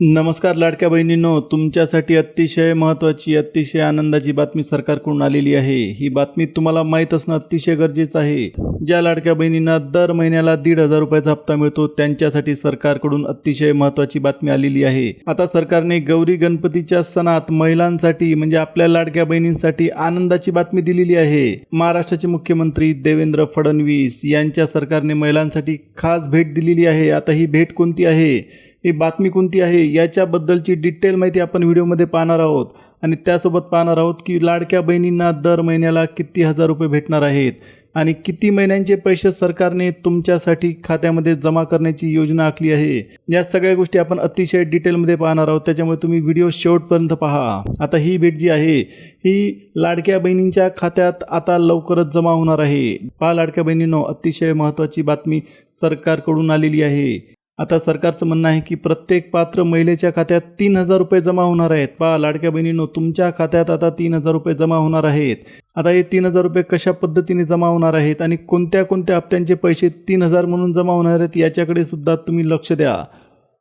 नमस्कार लाडक्या बहिणींनो तुमच्यासाठी अतिशय महत्त्वाची अतिशय आनंदाची बातमी सरकारकडून आलेली आहे. ही बातमी तुम्हाला माहीत असणं अतिशय गरजेचं आहे. ज्या लाडक्या बहिणींना दर महिन्याला दीड हजार रुपयाचा हप्ता मिळतो त्यांच्यासाठी सरकारकडून अतिशय महत्त्वाची बातमी आलेली आहे. आता सरकारने गौरी गणपतीच्या सणात महिलांसाठी म्हणजे आपल्या लाडक्या बहिणींसाठी आनंदाची बातमी दिलेली आहे. महाराष्ट्राचे मुख्यमंत्री देवेंद्र फडणवीस यांच्या सरकारने महिलांसाठी खास भेट दिलेली आहे. आता ही भेट कोणती आहे? ही बातमी कोणती आहे याच्याबद्दलची डिटेल माहिती आपण व्हिडिओमध्ये पाहणार आहोत. आणि त्यासोबत पाहणार आहोत की लाडक्या बहिणींना दर महिन्याला किती हजार रुपये भेटणार आहेत आणि किती महिन्यांचे पैसे सरकारने तुमच्यासाठी खात्यामध्ये जमा करण्याची योजना आखली आहे. या सगळ्या गोष्टी आपण अतिशय डिटेलमध्ये पाहणार आहोत. त्याच्यामुळे तुम्ही व्हिडिओ शेवटपर्यंत पहा. आता ही भेट जी आहे ही लाडक्या बहिणींच्या खात्यात आता लवकरच जमा होणार आहे. पहा लाडक्या बहिणींनो अतिशय महत्त्वाची बातमी सरकारकडून आलेली आहे. आता सरकारचं म्हणणं आहे की प्रत्येक पात्र महिलेच्या खात्यात तीन हजार रुपये जमा होणार आहेत. पहा लाडक्या बहिणींनो तुमच्या खात्यात आता तीन हजार रुपये जमा होणार आहेत. आता हे तीन हजार रुपये कशा पद्धतीने जमा होणार आहेत आणि कोणत्या कोणत्या हप्त्यांचे पैसे तीन हजार म्हणून जमा होणार आहेत याच्याकडे सुद्धा तुम्ही लक्ष द्या.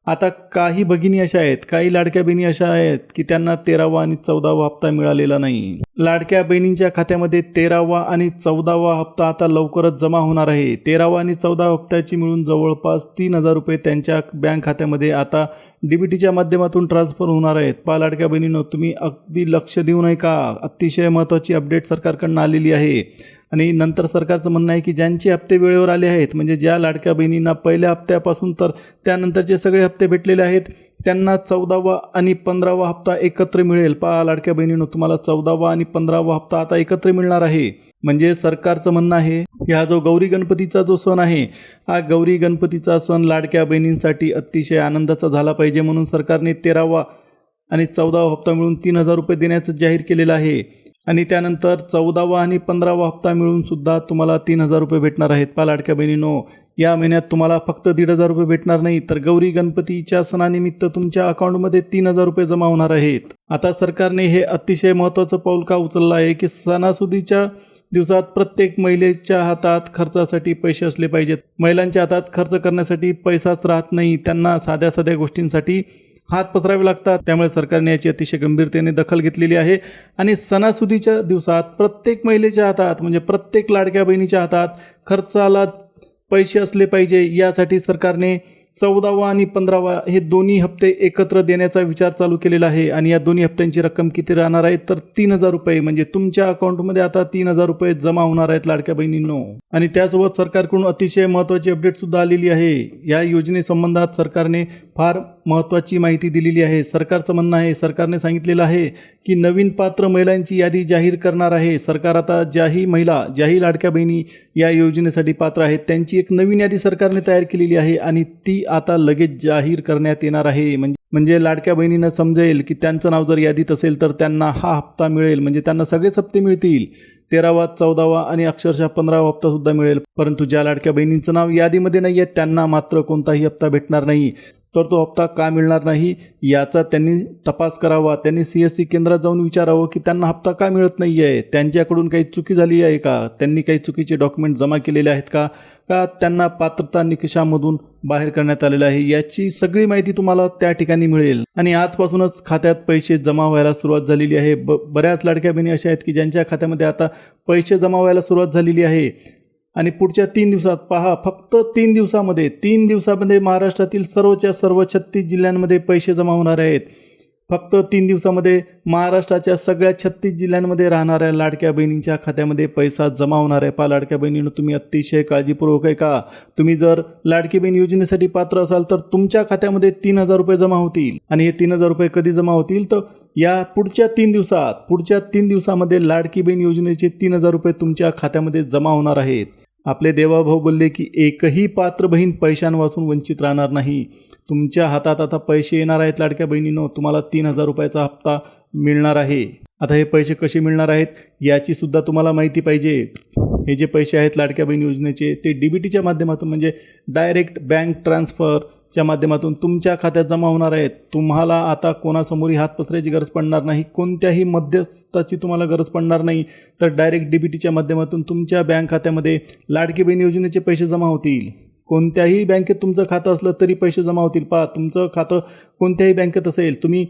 आता काही भगिनी अशा आहेत काही लाडक्या बहिणी अशा आहेत की त्यांना तेरावा आणि चौदावा हप्ता मिळालेला नाही. लाडक्या बहिणींच्या खात्यामध्ये तेरावा आणि चौदावा हप्ता आता लवकरच जमा होणार आहे. तेरावा आणि चौदा हप्त्याची मिळून जवळपास तीन हजार रुपये त्यांच्या बँक खात्यामध्ये आता डीबीटीच्या माध्यमातून ट्रान्सफर होणार आहेत. पा लाडक्या बहिणींनो तुम्ही अगदी लक्ष देऊ नये का अतिशय महत्त्वाची अपडेट सरकारकडनं आलेली आहे. आणि नंतर सरकारचं म्हणणं आहे की ज्यांचे हप्ते वेळेवर आले आहेत म्हणजे ज्या लाडक्या बहिणींना पहिल्या हप्त्यापासून तर त्यानंतरचे सगळे हप्ते भेटलेले आहेत त्यांना चौदावा आणि पंधरावा हप्ता एकत्र मिळेल. पहा लाडक्या बहिणीनं तुम्हाला चौदावा आणि पंधरावा हप्ता आता एकत्र मिळणार आहे. म्हणजे सरकारचं म्हणणं आहे की हा जो गौरी गणपतीचा जो सण आहे हा गौरी गणपतीचा सण लाडक्या बहिणींसाठी अतिशय आनंदाचा झाला पाहिजे म्हणून सरकारने तेरावा आणि चौदावा हप्ता मिळून तीन हजार रुपये देण्याचं जाहीर केलेलं आहे. आणि त्यानंतर चौदावा आणि पंधरावा हप्ता मिळून सुद्धा तुम्हाला तीन हजार रुपये भेटणार आहेत. पा लाडक्या बहिणीनो या महिन्यात तुम्हाला फक्त दीड हजार रुपये भेटणार नाही तर गौरी गणपतीच्या सणानिमित्त तुमच्या अकाउंटमध्ये तीन हजार रुपये जमा होणार आहेत. आता सरकारने हे अतिशय महत्त्वाचं पाऊल का उचललं आहे की सणासुदीच्या दिवसात प्रत्येक महिलेच्या हातात खर्चासाठी पैसे असले पाहिजेत. महिलांच्या हातात खर्च करण्यासाठी पैसाच राहत नाही त्यांना साध्या साध्या गोष्टींसाठी हात पसरावे लागतात. त्यामुळे सरकारने याची अतिशय गंभीरतेने दखल घेतलेली आहे. आणि सणासुदीच्या दिवसात प्रत्येक महिलेच्या हातात म्हणजे प्रत्येक लाडक्या बहिणीच्या हातात खर्चाला पैसे असले पाहिजे यासाठी सरकारने चौदावा आणि पंधरावा हे दोन्ही हप्ते एकत्र देण्याचा विचार चालू केलेला आहे. आणि या दोन्ही हप्त्यांची रक्कम किती राहणार आहे? तर तीन हजार रुपये. म्हणजे तुमच्या अकाउंटमध्ये आता तीन हजार रुपये जमा होणार आहेत लाडक्या बहिणींनो. आणि त्यासोबत सरकारकडून अतिशय महत्त्वाची अपडेटसुद्धा आलेली आहे. या योजनेसंबंधात सरकारने फार महत्त्वाची माहिती दिलेली आहे. सरकारचं म्हणणं आहे सरकारने सांगितलेलं आहे की नवीन पात्र महिलांची यादी जाहीर करणार आहे. सरकार आता ज्याही महिला ज्याही लाडक्या बहिणी या योजनेसाठी पात्र आहेत त्यांची एक नवीन यादी सरकारने तयार केलेली आहे. आणि ती आता लगेच जाहीर करण्यात येणार आहे. म्हणजे म्हणजे लाडक्या बहिणीनं समजेल की त्यांचं नाव जर यादीत असेल तर त्यांना हा हप्ता मिळेल. म्हणजे त्यांना सगळेच हप्ते मिळतील. तेरावा चौदावा आणि अक्षरशः पंधरावा हप्ता सुद्धा मिळेल. परंतु ज्या लाडक्या बहिणींचं नाव यादीमध्ये नाही आहे त्यांना मात्र कोणताही हप्ता भेटणार नाही. तर तो हप्ता का मिळणार नाही याचा त्यांनी तपास करावा. त्यांनी सी एस सी केंद्रात जाऊन विचारावं की त्यांना हप्ता का मिळत नाही आहे त्यांच्याकडून काही चुकी झाली आहे का? त्यांनी काही चुकीचे डॉक्युमेंट जमा केलेले आहेत का? का त्यांना पात्रता निकषामधून बाहेर करण्यात आलेलं आहे? याची सगळी माहिती तुम्हाला त्या ठिकाणी मिळेल. आणि आजपासूनच खात्यात पैसे जमा व्हायला सुरुवात झालेली आहे. ब बऱ्याच लाडक्या बहिणी अशा आहेत की ज्यांच्या खात्यामध्ये आता पैसे जमा व्हायला सुरुवात झालेली आहे. आणि पुढच्या तीन दिवसात पहा फक्त तीन दिवसामध्ये तीन दिवसामध्ये महाराष्ट्रातील सर्वच्या सर्व छत्तीस जिल्ह्यांमध्ये पैसे जमा होणार आहेत. फक्त तीन दिवसामध्ये महाराष्ट्राच्या सगळ्या छत्तीस जिल्ह्यांमध्ये राहणाऱ्या लाडक्या बहिणींच्या खात्यामध्ये पैसा जमा होणार आहे. पा लाडक्या बहिणीनं तुम्ही अतिशय काळजीपूर्वक आहे का? तुम्ही जर लाडकी बहीण योजनेसाठी पात्र असाल तर तुमच्या खात्यामध्ये तीन हजार रुपये जमा होतील. आणि हे तीन हजार रुपये कधी जमा होतील? तर या पुढच्या तीन दिवसात पुढच्या तीन दिवसामध्ये लाडकी बहीण योजनेचे तीन हजार रुपये तुमच्या खात्यामध्ये जमा होणार आहेत. आपले देवाभाऊ बोलले की एकही पात्र बहीण पैशांपासून वंचित राहणार नाही. तुमच्या हातात आता पैसे येणार आहेत लाडक्या बहिणीनं. तुम्हाला तीन हजार रुपयाचा हप्ता मिळणार आहे. आता हे पैसे कसे मिळणार आहेत याची सुद्धा तुम्हाला माहिती पाहिजे. हे जे पैसे आहेत लाडक्या बहीण योजनेचे ते डी बी टीच्या माध्यमातून म्हणजे डायरेक्ट बँक ट्रान्सफरच्या माध्यमातून तुमच्या खात्यात जमा होणार आहेत. तुम्हाला आता कोणासमोरही हात पसरायची गरज पडणार नाही कोणत्याही मध्यस्थाची तुम्हाला गरज पडणार नाही. तर डायरेक्ट डी बी टीच्या माध्यमातून तुमच्या बँक खात्यामध्ये लाडकी बहीण योजनेचे पैसे जमा होतील. कोणत्याही बँकेत तुमचं खातं असलं तरी पैसे जमा होतील. पहा तुमचं खातं कोणत्याही बँकेत असेल तुम्ही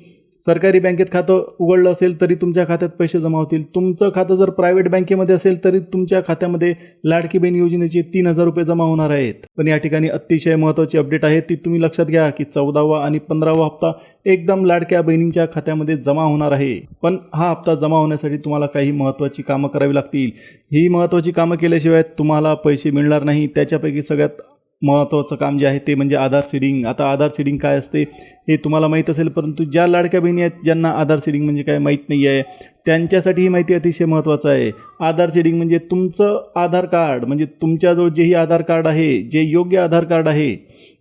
सरकारी बँकेत खातं उघडलं असेल तरी तुमच्या खात्यात पैसे जमा होतील. तुमचं खातं जर प्रायव्हेट बँकेमध्ये असेल तरी तुमच्या खात्यामध्ये लाडकी बहीण योजनेचे तीन हजार रुपये जमा होणार आहेत. पण या ठिकाणी अतिशय महत्त्वाची अपडेट आहे. ती तुम्ही लक्षात घ्या की चौदावा आणि पंधरावा हप्ता एकदम लाडक्या बहिणींच्या खात्यामध्ये जमा होणार आहे. पण हा हप्ता जमा होण्यासाठी तुम्हाला काही महत्त्वाची कामं करावी लागतील. ही महत्त्वाची कामं केल्याशिवाय तुम्हाला पैसे मिळणार नाही. त्याच्यापैकी सगळ्यात महत्त्वाचं काम जे आहे ते म्हणजे आधार सीडिंग. आता आधार सीडिंग काय असते हे तुम्हाला माहीत असेल परंतु ज्या लाडक्या बहिणी आहेत ज्यांना आधार सीडिंग म्हणजे काय माहीत नाही आहे त्यांच्यासाठी ही माहिती अतिशय महत्त्वाचं आहे. आधार सीडिंग म्हणजे तुमचं आधार कार्ड म्हणजे तुमच्याजवळ जेही आधार कार्ड आहे जे योग्य आधार कार्ड आहे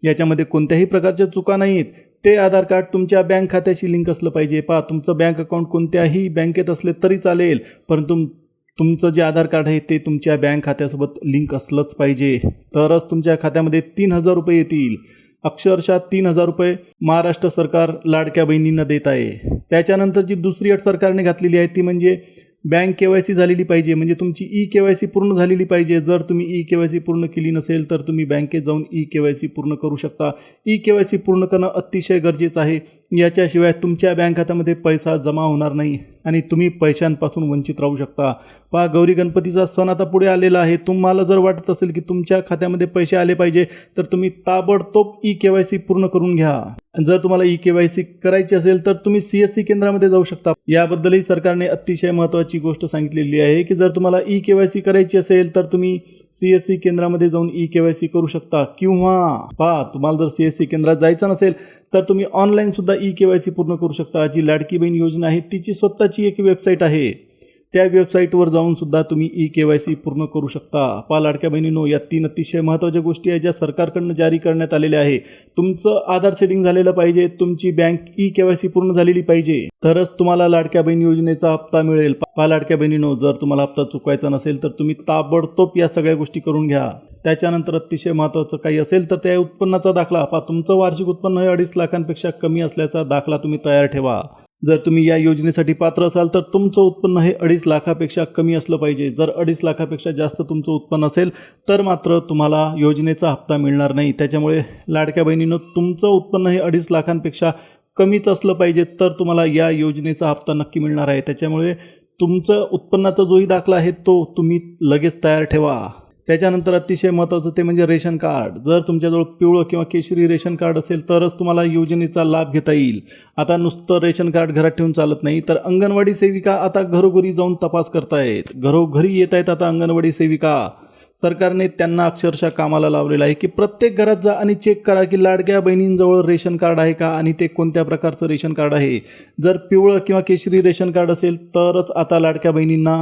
याच्यामध्ये कोणत्याही प्रकारच्या चुका नाहीत. ते आधार कार्ड तुमच्या बँक खात्याशी लिंक असलं पाहिजे. पहा तुमचं बँक अकाउंट कोणत्याही बँकेत असले तरी चालेल परंतु तुमचं जे आधार कार्ड आहे ते तुमच्या बँक खात्यासोबत लिंक असलंच पाहिजे. तरच तुमच्या खात्यामध्ये तीन हजार रुपये येतील. अक्षरशः तीन हजार रुपये महाराष्ट्र सरकार लाडक्या बहिणींना देत आहे. त्याच्यानंतर जी दुसरी अट सरकारने घातलेली आहे ती म्हणजे बँक के वाय सी झालेली पाहिजे. म्हणजे तुमची ई के वाय सी पूर्ण झालेली पाहिजे. जर तुम्ही ई के वाय सी पूर्ण केली नसेल तर तुम्ही बँकेत जाऊन ई के वाय सी पूर्ण करू शकता. ई के वाय सी पूर्ण करणं अतिशय गरजेचं आहे. याच्याशिवाय तुमच्या बँक खात्यामध्ये पैसा जमा होणार नाही आणि तुम्ही पैशांपासून वंचित राहू शकता. पहा गौरी गणपतीचा सण आता पुढे आलेला आहे. तुम्हाला जर वाटत असेल की तुमच्या खात्यामध्ये पैसे आले पाहिजे तर तुम्ही ताबडतोब ई के वाय सी पूर्ण करून घ्या. जर तुम्हाला ई के वाय सी करायची असेल तर तुम्ही सी एस सी केंद्रामध्ये जाऊ शकता. याबद्दलही सरकारने अतिशय महत्त्वाची गोष्ट सांगितलेली आहे की जर तुम्हाला ई के वाय सी करायची असेल तर तुम्ही सी एस सी केंद्रामध्ये जाऊन ई के वाय सी करू शकता किंवा पहा तुम्हाला जर सी एस सी केंद्रात जायचं नसेल तर तुम्ही ऑनलाईन सुद्धा ई के वाय सी पूर्ण करू शकता. जी लाडकी बहीण योजना आहे तिची स्वतःची एक वेबसाईट आहे. त्या वेबसाईटवर जाऊन सुद्धा तुम्ही ई के वाय सी पूर्ण करू शकता. पा लाडक्या बहिणीनो या तीन अतिशय महत्त्वाच्या गोष्टी आहेत ज्या सरकारकडनं जारी करण्यात आलेल्या आहे तुमचं आधार सेटिंग झालेलं पाहिजे तुमची bank E K Y C पूर्ण झालेली पाहिजे. तरच तुम्हाला लाडक्या बहीण योजनेचा हप्ता मिळेल. पा लाडक्या बहिणीनो जर तुम्हाला हप्ता चुकवायचा नसेल तर तुम्ही ताबडतोब या सगळ्या गोष्टी करून घ्या. त्याच्यानंतर अतिशय महत्त्वाचं काही असेल तर त्या उत्पन्नाचा दाखला. पा तुमचं वार्षिक उत्पन्न हे अडीच लाखांपेक्षा कमी असल्याचा दाखला तुम्ही तयार ठेवा. जर तुम्ही या योजनेसाठी पात्र असाल तर तुमचं उत्पन्न हे अडीच लाखापेक्षा कमी असलं पाहिजे. जर अडीच लाखापेक्षा जास्त तुमचं उत्पन्न असेल तर मात्र तुम्हाला योजनेचा हप्ता मिळणार नाही. त्याच्यामुळे लाडक्या बहिणीनं तुमचं उत्पन्न हे अडीच लाखांपेक्षा कमीच असलं पाहिजे तर तुम्हाला या योजनेचा हप्ता नक्की मिळणार आहे. त्याच्यामुळे तुमचं उत्पन्नाचा जोही दाखला आहे तो तुम्ही लगेच तयार ठेवा. त्याच्यानंतर अतिशय महत्त्वाचं ते म्हणजे रेशन कार्ड. जर तुमच्याजवळ पिवळं किंवा केशरी रेशन कार्ड असेल तरच तुम्हाला योजनेचा लाभ घेता येईल. आता नुसतं रेशन कार्ड घरात ठेवून चालत नाही तर अंगणवाडी सेविका आता घरोघरी जाऊन तपास करतायत. घरोघरी येत आहेत आता अंगणवाडी सेविका. सरकारने त्यांना अक्षरशः कामाला लावलेलं आहे की प्रत्येक घरात जा आणि चेक करा की लाडक्या बहिणींजवळ रेशन कार्ड आहे का आणि ते कोणत्या प्रकारचं रेशन कार्ड आहे. जर पिवळं किंवा केशरी रेशन कार्ड असेल तरच आता लाडक्या बहिणींना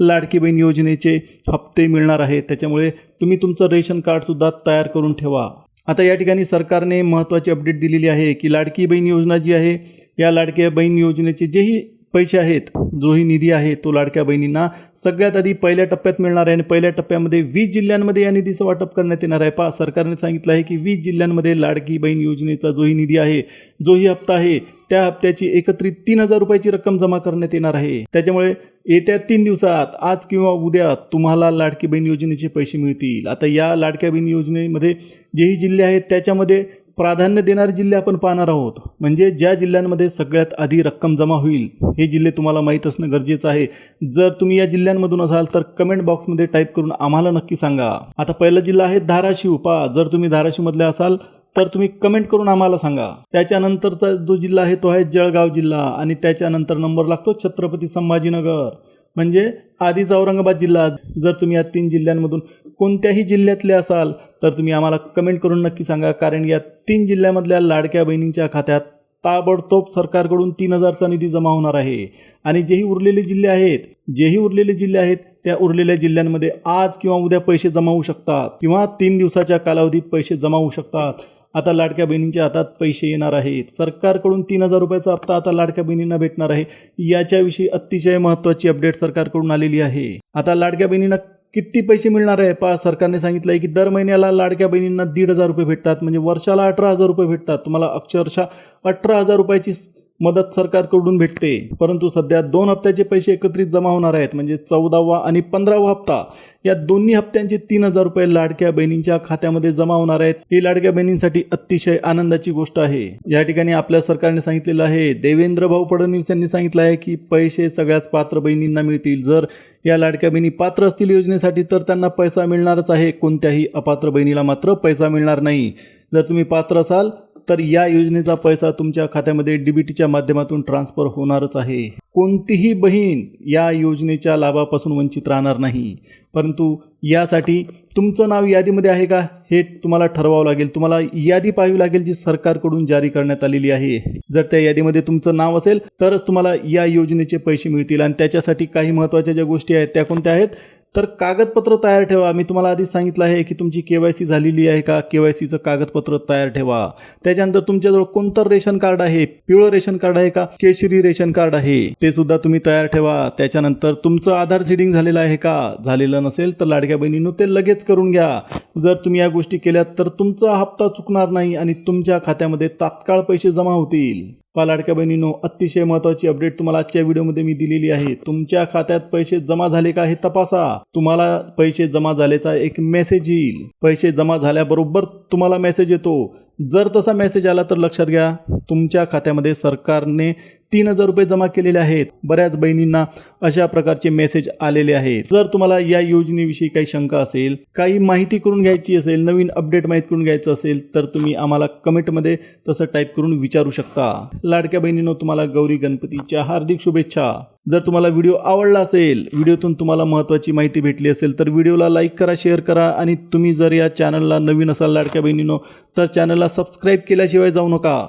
लाडकी बहीण योजनेचे हप्ते मिळणार आहेत. त्याच्यामुळे तुम्ही तुमचं रेशन कार्डसुद्धा तयार करून ठेवा. आता या ठिकाणी सरकारने महत्त्वाची अपडेट दिलेली आहे की लाडकी बहीण योजना जी आहे या लाडक्या बहीण योजनेचे जेही पैसे आहेत जो ही निधी आहे तो लाडक्या बहिणींना सगळ्यात आधी पहिल्या टप्प्यात मिळणार आहे आणि पहिल्या टप्प्यामध्ये वीस जिल्ह्यांमध्ये या निधीचं वाटप करण्यात येणार आहे. पा सरकारने सांगितलं आहे की वीस जिल्ह्यांमध्ये लाडकी बहीण योजनेचा जोही निधी आहे जोही हप्ता आहे. त्या हप्त्याची एकत्रित तीन हजार रुपयाची रक्कम जमा करण्यात येणार आहे. त्याच्यामुळे येत्या तीन दिवसात आज किंवा उद्या तुम्हाला लाडकी बहीण योजनेचे पैसे मिळतील. आता या लाडक्या बहीण योजनेमध्ये जेही जिल्हे आहेत त्याच्यामध्ये प्राधान्य देणारे जिल्हे आपण पाहणार आहोत. म्हणजे ज्या जिल्ह्यांमध्ये सगळ्यात आधी रक्कम जमा होईल हे जिल्हे तुम्हाला माहीत असणं गरजेचं आहे. जर तुम्ही या जिल्ह्यांमधून असाल तर कमेंट बॉक्समध्ये टाईप करून आम्हाला नक्की सांगा. आता पहिला जिल्हा आहे धाराशिव. पा जर तुम्ही धाराशिवमधले असाल तर तुम्ही कमेंट करून आम्हाला सांगा. त्याच्यानंतरचा जो जिल्हा आहे तो आहे जळगाव जिल्हा. आणि त्याच्यानंतर नंबर लागतो छत्रपती संभाजीनगर. म्हणजे आधीच औरंगाबाद जिल्हा जर तुम्ही या तीन जिल्ह्यांमधून कोणत्याही जिल्ह्यातले असाल तर तुम्ही आम्हाला कमेंट करून नक्की सांगा. कारण या तीन जिल्ह्यामधल्या लाडक्या बहिणींच्या खात्यात ताबडतोब सरकारकडून तीन हजारचा निधी जमा होणार आहे. आणि जेही उरलेले जिल्हे आहेत जेही उरलेले जिल्हे आहेत त्या उरलेल्या जिल्ह्यांमध्ये आज किंवा उद्या पैसे जमा होऊ शकतात. किंवा तीन दिवसाच्या कालावधीत पैसे जमा होऊ शकतात. आता लाडक्या बहिणींच्या हातात पैसे येणार आहेत. सरकारकडून तीन हजार रुपयाचा हप्ता आता लाडक्या बहिणींना भेटणार आहे. याच्याविषयी अतिशय महत्त्वाची अपडेट सरकारकडून आलेली आहे. आता लाडक्या बहिणींना किती पैसे मिळणार आहे? पा सरकारने सांगितलं आहे की दर महिन्याला लाडक्या बहिणींना दीड हजार रुपये भेटतात. म्हणजे वर्षाला अठरा हजार रुपये भेटतात. तुम्हाला अक्षरशः अठरा हजार रुपयाची मदत सरकारकडून भेटते. परंतु सध्या दोन हप्त्याचे पैसे एकत्रित जमा होणार आहेत. म्हणजे चौदावा आणि पंधरावा हप्ता या दोन्ही हप्त्यांचे तीन हजार रुपये लाडक्या बहिणींच्या खात्यामध्ये जमा होणार आहेत. ही लाडक्या बहिणींसाठी अतिशय आनंदाची गोष्ट आहे. या ठिकाणी आपल्या सरकारने सांगितलेलं आहे. देवेंद्र भाऊ फडणवीस यांनी सांगितलं आहे की पैसे सगळ्याच पात्र बहिणींना मिळतील. जर या लाडक्या बहिणी पात्र असतील योजनेसाठी तर त्यांना पैसा मिळणारच आहे. कोणत्याही अपात्र बहिणीला मात्र पैसा मिळणार नाही. जर तुम्ही पात्र असाल तर या योजनेचा पैसा तुमच्या खात्यामध्ये डीबीटीच्या माध्यमातून ट्रान्सफर होणारच आहे. कोणतीही बहीण या योजनेच्या लाभापासून वंचित राहणार नाही. परंतु यासाठी तुमचं नाव यादीमध्ये आहे का? हे तुम्हाला ठरवावं लागेल. तुम्हाला यादी पाहावी लागेल जी सरकारकडून जारी करण्यात आलेली आहे. जर त्या यादीमध्ये तुमचं नाव असेल तरच तुम्हाला या योजनेचे पैसे मिळतील. आणि त्याच्यासाठी काही महत्त्वाच्या ज्या गोष्टी आहेत त्या कोणत्या आहेत? तर कागदपत्र तयार ठेवा. मी तुम्हाला आधीच सांगितलं आहे की तुमची के वाय सी झालेली आहे का? के वाय सीचं कागदपत्र तयार ठेवा. त्याच्यानंतर तुमच्याजवळ कोणतं रेशन कार्ड आहे? पिवळं रेशन कार्ड आहे का? केशरी रेशन कार्ड आहे. ते सुद्धा तुम्ही तयार ठेवा. त्याच्यानंतर तुमचं आधार सीडिंग झालेलं आहे का? झालेलं नसेल तर लाडक्या बहिणीनं ते लगेच करून घ्या. जर तुम्ही या गोष्टी केल्यात तर तुमचा हप्ता चुकणार नाही आणि तुमच्या खात्यामध्ये तात्काळ पैसे जमा होतील. लाडक्या बहिणीनो अतिशय महत्त्वाची अपडेट तुम्हाला आजच्या व्हिडिओमध्ये मी दिलेली आहे. तुमच्या खात्यात पैसे जमा झाले का हे तपासा. तुम्हाला पैसे जमा झाल्याचा एक मेसेज येईल. पैसे जमा झाल्याबरोबर तुम्हाला मेसेज येतो. जर तसा मेसेज आला तर लक्षात घ्या तुमच्या खात्यामध्ये सरकारने तीन हजार रुपये जमा केलेले आहेत. बऱ्याच बहिणींना अशा प्रकारचे मेसेज आलेले आहेत. जर तुम्हाला या योजनेविषयी काही शंका असेल काही माहिती करून घ्यायची असेल नवीन अपडेट माहीत करून घ्यायचं असेल तर तुम्ही आम्हाला कमेंटमध्ये तसं टाईप करून विचारू शकता. लाडक्या बहिणीनं तुम्हाला गौरी गणपतीच्या हार्दिक शुभेच्छा. जर तुम्हाला व्हिडिओ आवडला असेल व्हिडिओतून तुम्हाला महत्त्वाची माहिती भेटली असेल तर व्हिडिओला लाईक करा शेअर करा आणि तुम्ही जर या चॅनलला नवीन असाल लाडक्या बहिणीनो तर चॅनलला सबस्क्राईब केल्याशिवाय जाऊ नका.